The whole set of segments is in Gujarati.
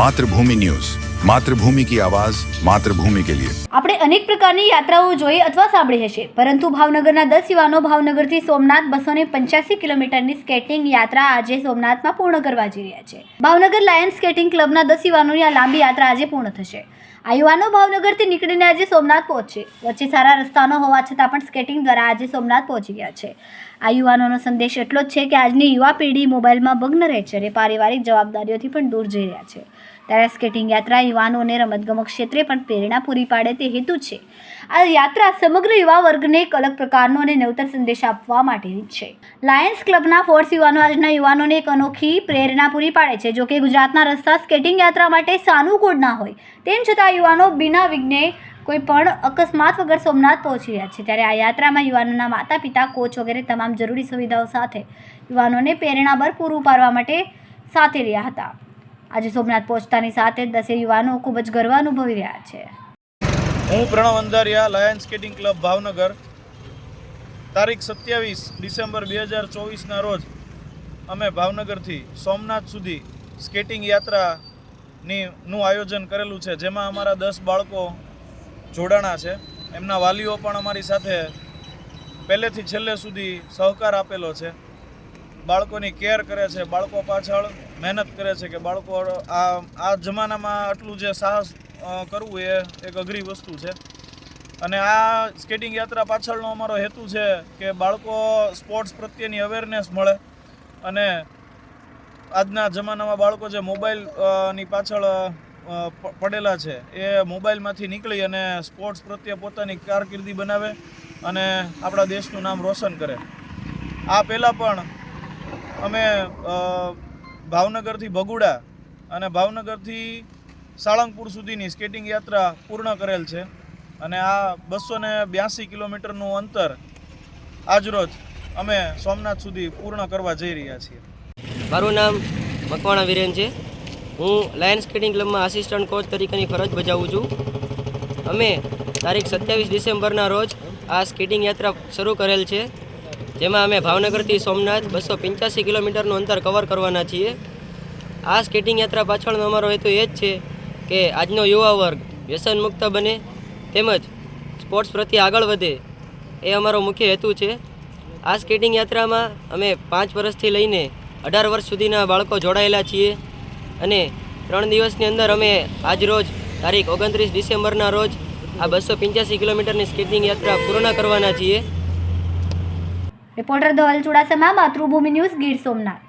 માતૃભૂમિ ન્યૂઝ. માતૃભૂમિ કી આવાજ, માતૃભૂમિ કે લિયે. આપણે અનેક પ્રકારની યાત્રાઓ જોઈ અથવા સાંભળી હશે, પરંતુ ભાવનગરના દસ યુવાનો ભાવનગરથી સોમનાથ બસો ને પંચ્યાસી કિલોમીટરની સ્કેટિંગ યાત્રા આજે સોમનાથમાં પૂર્ણ કરવા જઈ રહ્યા છે. ભાવનગર લાયન્સ સ્કેટિંગ ક્લબના દસ યુવાનોની આ લાંબી યાત્રા આજે પૂર્ણ થશે. આ યુવાનો ભાવનગરથી નીકળીને આજે સોમનાથ પહોંચે. વચ્ચે સારા રસ્તાનો હોવા છતાં પણ સ્કેટિંગ દ્વારા આજે સોમનાથ પહોંચી ગયા છે. આ યુવાનોનો સંદેશ એટલો જ છે કે આજની યુવા પેઢી મોબાઈલમાં ભગ્ન રહે છે અને પારિવારિક જવાબદારીઓથી પણ દૂર જઈ રહ્યા છે. ત્યારે સ્કેટિંગ યાત્રા યુવાનોને રમતગમત ક્ષેત્રે પણ પ્રેરણા પૂરી પાડે તે હેતુ છે. આ યાત્રા સમગ્ર યુવા વર્ગને એક અલગ પ્રકારનો અને નવતર સંદેશ આપવા માટેની છે. લાયન્સ ક્લબના ફોર્સ યુવાનો આજના યુવાનોને એક અનોખી પ્રેરણા પૂરી પાડે છે. જોકે ગુજરાતના રસ્તા સ્કેટિંગ યાત્રા માટે સાનુકૂળ ના હોય. તેમ છતાં યુવાનો બિના વિઘ્ને કોઈ પણ અકસ્માત વગર સોમનાથ પહોંચી રહ્યા છે. ત્યારે આ યાત્રામાં યુવાનોના માતા પિતા કોચ વગેરે તમામ જરૂરી સુવિધાઓ સાથે યુવાનોને પ્રેરણાબર પૂરું પાડવા માટે સાથે રહ્યા હતા. આજે સોમનાથ પહોંચતાની સાથે જ દસે યુવાનો ખૂબ જ ગર્વ અનુભવી રહ્યા છે. હું Pranav Andhariya lion skating club Bhavnagar. તારીખ સત્યાવીસ ડિસેમ્બર બે હજાર ચોવીસના રોજ અમે ભાવનગરથી સોમનાથ સુધી સ્કેટિંગ યાત્રાની નું આયોજન કરેલું છે, જેમાં અમારા દસ બાળકો જોડાણા છે. એમના વાલીઓ પણ અમારી સાથે પહેલેથી છેલ્લે સુધી સહકાર આપેલો છે. બાળકોની કેર કરે છે, બાળકો પાછળ મહેનત કરે છે કે બાળકો આ આ જમાનામાં આટલું જે સાહસ કરવું એ એક અઘરી વસ્તુ છે. અને આ સ્કેટિંગ યાત્રા પાછળનો અમારો હેતુ છે કે બાળકો સ્પોર્ટ્સ પ્રત્યેની અવેરનેસ મળે. અને આજના જમાનામાં બાળકો જે મોબાઈલની પાછળ પડેલા છે, એ મોબાઈલમાંથી નીકળી અને સ્પોર્ટ્સ પ્રત્યે પોતાની કારકિર્દી બનાવે અને આપણા દેશનું નામ રોશન કરે. આ પહેલાં પણ અમે ભાવનગરથી ભગુડા અને ભાવનગરથી સાળંગપુર સુધીની સ્કેટિંગ યાત્રા પૂર્ણ કરેલ છે. અને આ બસો ને બ્યાસી કિલોમીટરનું અંતર આજરોજ અમે સોમનાથ સુધી પૂર્ણ કરવા જઈ રહ્યા છીએ. મારું નામ મકવાણા વિરેન છે. હું લાયન્સ સ્કેટિંગ ક્લબમાં આસિસ્ટન્ટ કોચ તરીકેની ફરજ બજાવું છું. અમે તારીખ સત્યાવીસ ડિસેમ્બરના રોજ આ સ્કેટિંગ યાત્રા શરૂ કરેલ છે. જેમાં અમે ભાવનગરથી સોમનાથ બસો પંચ્યાસી કિલોમીટરનું અંતર કવર કરવાના છીએ. આ સ્કેટિંગ યાત્રા પાછળનો અમારો હેતુ એ જ છે કે આજનો યુવા વર્ગ વ્યસન મુક્ત બને તેમજ સ્પોર્ટ્સ પ્રત્યે આગળ વધે એ અમારો મુખ્ય હેતુ છે. આ સ્કેટિંગ યાત્રામાં અમે પાંચ વર્ષથી લઈને અઢાર વર્ષ સુધીના બાળકો જોડાયેલા છીએ અને ત્રણ દિવસની અંદર અમે આજ રોજ તારીખ ઓગણત્રીસ ડિસેમ્બરના રોજ આ બસો પંચ્યાસી કિલોમીટરની સ્કેટિંગ યાત્રા પૂર્ણ કરવાના છીએ. Reporter Dhaval Chudasama Matrubhumi news Gir Somnath.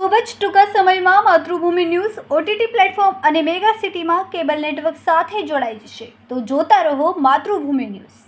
ખૂબ જ ટૂંકા સમયમાં માતૃભૂમિ ન્યૂઝ ઓટીટી પ્લેટફોર્મ અને મેગા સિટીમાં કેબલ નેટવર્ક સાથે જોડાઈ જશે. તો જોતા રહો માતૃભૂમિ ન્યૂઝ.